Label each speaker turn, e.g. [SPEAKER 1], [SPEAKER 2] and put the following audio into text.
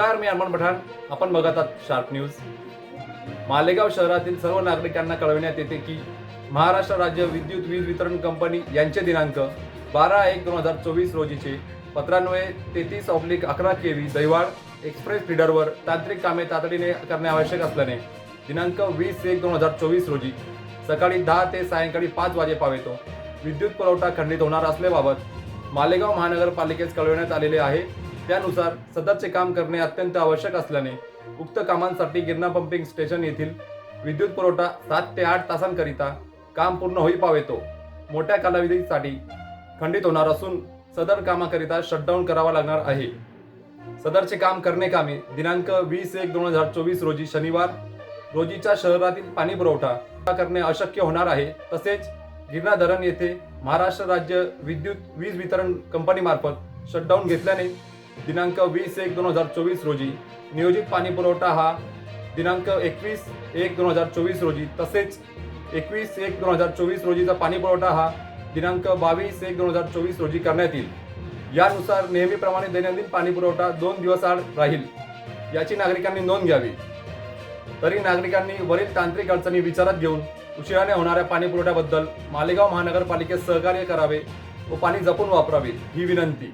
[SPEAKER 1] अरमान पठाण. आपण बघत आहात शार्प न्यूज मालेगाव शहरातील सर्व नागरिकांना कळविण्यात येते की महाराष्ट्र राज्य विद्युत वीज वितरण कंपनी यांचे दिनांक बारा एक दोन हजार चोवीस रोजीचे पत्रान्वये तेहतीस ऑब्लिक अकरा के व्ही दैवाड एक्सप्रेस फिडरवर तांत्रिक कामे तातडीने करणे आवश्यक असल्याने दिनांक वीस एक दोन हजार चोवीस रोजी सकाळी दहा ते सायंकाळी पाच वाजेपावेतो विद्युत पुरवठा खंडित होणार असल्याबाबत मालेगाव महानगरपालिकेस कळविण्यात आलेले आहे. त्यानुसार सदरचे काम करणे अत्यंत आवश्यक असल्याने उक्त कामांसाठी गिरणा पंपिंग स्टेशन येथील विद्युत पुरवठा सात ते आठ तासांकरिता काम पूर्ण होई पावेतो मोठ्या कालावधीसाठी खंडित होणार असून सदर कामाकरिता शटडाऊन करावा लागणार आहे. सदरचे काम करणे कामे दिनांक वीस एक दोन हजार चोवीस रोजी शनिवार रोजीच्या शहरातील पाणी पुरवठा करणे अशक्य होणार आहे. तसेच गिरणा धरण येथे महाराष्ट्र राज्य विद्युत वीज वितरण कंपनीमार्फत शटडाऊन घेतल्याने दिनांक वीस एक दोन हजार चोवीस रोजी. नियोजित पाणी पुरवठा हा दिनांक एकवीस एक दोन हजार चोवीस रोजी. तसेच एकवीस एक दोन हजार चोवीस रोजीचा पाणी पुरवठा हा दिनांक बावीस एक दोन हजार चोवीस रोजी करण्यात येईल. यानुसार नेहमीप्रमाणे दैनंदिन पाणी पुरवठा दोन दिवस आड राहील. याची नागरिकांनी नोंद घ्यावी. तरी नागरिकांनी वरील तांत्रिक अडचणी विचारात घेऊन उशिराने होणाऱ्या पाणी पुरवठ्याबद्दल मालेगाव महानगरपालिकेत सहकार्य करावे व पाणी जपून वापरावे ही विनंती.